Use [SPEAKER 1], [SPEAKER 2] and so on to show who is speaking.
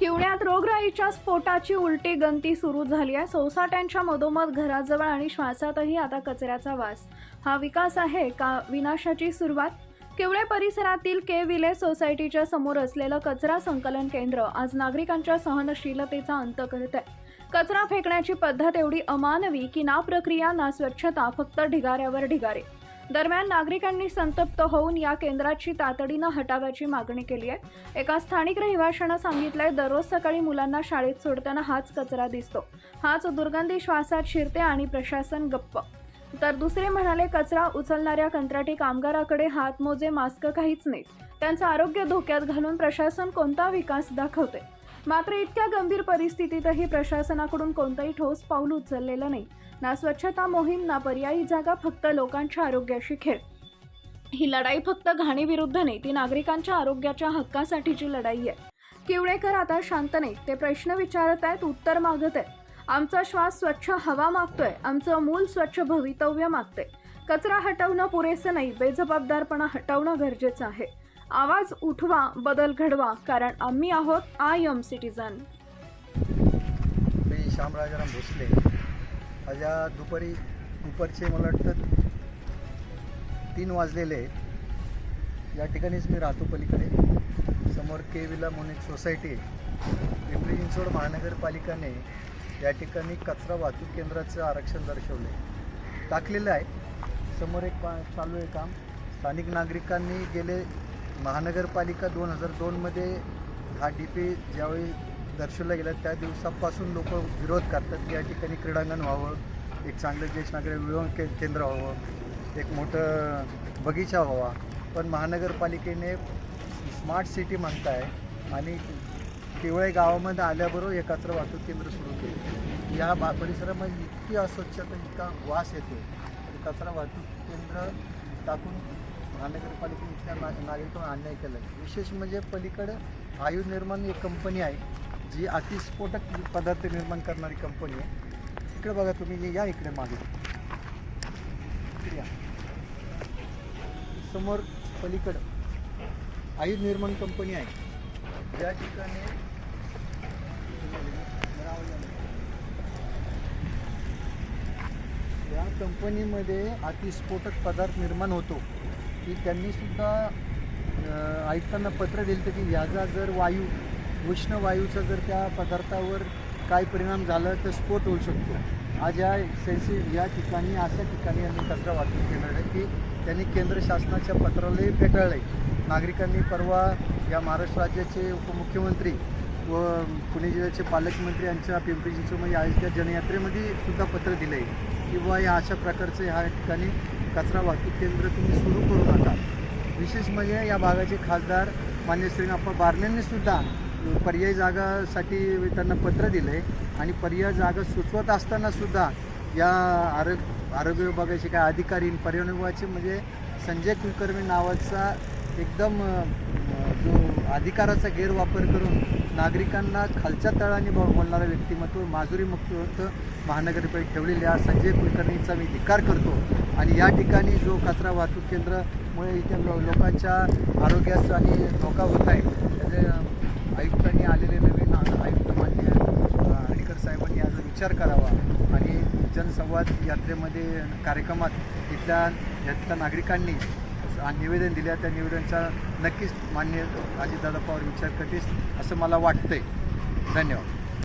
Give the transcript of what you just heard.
[SPEAKER 1] किवण्यात रोगराईच्या स्फोटाची उलटी गंती सुरू झाली आहे. सोसाट्यांच्या मधोमध घराजवळ आणि श्वासातही आता कचऱ्याचा वास. हा विकास आहे का विनाशाची सुरुवात? किवळे परिसरातील के विले सोसायटीच्या समोर असलेलं कचरा संकलन केंद्र आज नागरिकांच्या सहनशीलतेचा अंत करत आहे. कचरा फेकण्याची पद्धत एवढी अमानवी की ना प्रक्रिया ना स्वच्छता फक्त ढिगाऱ्यावर ढिगारे. दरम्यान नागरिकांनी संतप्त होऊन या केंद्राची तातडीनं हटाव्याची मागणी केली आहे. एका स्थानिक रहिवाशानं सांगितलंय दररोज सकाळी मुलांना शाळेत सोडताना हाच कचरा दिसतो. हाच दुर्गंधी श्वासात शिरते आणि प्रशासन गप्प. तर दुसरे म्हणाले कचरा उचलणाऱ्या कंत्राटी कामगाराकडे हातमोजे मास्क काहीच नाहीत. त्यांचं आरोग्य धोक्यात घालून प्रशासन कोणता विकास दाखवते मात्र इतक्या गंभीर परिस्थितीतही प्रशासनाकडून कोणतंही ठोस पाऊल उचललेलं नाही. ना स्वच्छता मोहीम ना पर्यायी जागा फक्त लोकांच्या आरोग्याशी खेळ. ही लढाई फक्त घाणीविरुद्ध नाही ती नागरिकांच्या आरोग्याच्या हक्कासाठीची लढाई आहे. किवळेकर आता शांत नाही ते प्रश्न विचारत आहेत उत्तर मागत आहेत आमचा श्वास स्वच्छ हवा मागतोय आमचं मूल स्वच्छ भवितव्य मागतंय. कचरा हटवणं पुरेसं नाही बेजबाबदारपणा हटवणं गरजेचं आहे. आवाज उठवा बदल घडवा कारण आम्ही आहोत आय एम सिटीजन
[SPEAKER 2] मी श्यामराजाराम भोसले. आज दुपारी दुपारचे मला वाटतं तीन वाजलेले. आहेत या ठिकाणीच मी राहतो पलीकडे. समोर के विला म्हणून एक सोसायटी. आहे पिंपरी चिंचवड महानगरपालिकाने या ठिकाणी कचरा वाहतूक केंद्राचं आरक्षण दर्शवलं टाकलेलं आहे. समोर एक पा चालू आहे काम. स्थानिक नागरिकांनी गेले महानगरपालिका दोन हजार दोनमध्ये हा डी पी ज्यावेळी दर्शवला गेला त्या दिवसापासून लोक विरोध करतात की या ठिकाणी क्रीडांगण व्हावं एक चांगलं ज्येष्ठ नागरिक विवाह के केंद्र व्हावं एक मोठं बगीचा व्हावा. पण महानगरपालिकेने स्मार्ट सिटी म्हणताय आणि केवळ गावामध्ये आल्याबरोबर हे कचरा वाहतूक केंद्र सुरू केले. या बा परिसरामध्ये इतकी अस्वच्छता इतका वास येतो कचरा वाहतूक केंद्र टाकून महानगरपालिकेच्या इथल्या नागरिकांना अन्याय केला आहे विशेष म्हणजे पलीकडं आयु निर्माण एक कंपनी आहे जी अतिस्फोटक पदार्थ निर्माण करणारी कंपनी आहे. इकडे बघा तुम्ही या इकडे मागे. इकडे या. समोर पलीकडं आयु निर्माण कंपनी आहे. ज्या ठिकाणी या कंपनीमध्ये अतिस्फोटक पदार्थ निर्माण होतो. की त्यांनीसुद्धा आयुक्तांना पत्र दिलं की याचा जर वायू उष्ण वायूचा जर त्या पदार्थावर काय परिणाम झाला तर स्फोट होऊ शकतो. आज या सेन्सि या ठिकाणी अशा ठिकाणी आम्ही कचरा वाहतूक केलेला आहे की त्यांनी केंद्र शासनाच्या पत्रालाही फेटाळलं आहे नागरिकांनी परवा या महाराष्ट्र राज्याचे उपमुख्यमंत्री व पुणे जिल्ह्याचे पालकमंत्री यांच्या पिंपरी चिंचवडमध्ये आयोजित जनयात्रेमध्ये सुद्धा पत्र दिलं आहे किंवा या अशा प्रकारचे ह्या ठिकाणी कचरा वाहतूक केंद्र तुम्ही सुरू विशेष म्हणजे या भागाचे खासदार मान्य श्रीनाप्पा बारण्यांनी सुद्धा पर्यायी जागासाठी त्यांना पत्र दिलं आहे आणि पर्याय जागा सुचवत असताना सुद्धा या आरोग्य आरोग्य विभागाचे काय अधिकारी पर्यावरण विभागाचे म्हणजे संजय कुलकर्णी नावाचा एकदम जो अधिकाराचा गैरवापर करून नागरिकांना खालच्या तळाने बोलणारं बोलणारा व्यक्तिमत्व माजुरी मुक्त महानगरपालिका ठेवलेल्या संजय कुलकर्णीचा मी धिक्कार करतो. आणि या ठिकाणी जो कचरा वाहतूक केंद्र मुळे इथे लो लोकांच्या आरोग्यास आणि धोका होत आहे. त्याचे आयुक्तांनी आलेले नवीन आयुक्त मान्य हरिकर साहेबांनी याचा विचार करावा आणि जनसंवाद यात्रेमध्ये कार्यक्रमात इथल्या यातल्या नागरिकांनी निवेदन दिल्या त्या निवेदनचा नक्कीच मान्य अजितदादा पवार विचार करतील असं मला वाटतंय. धन्यवाद.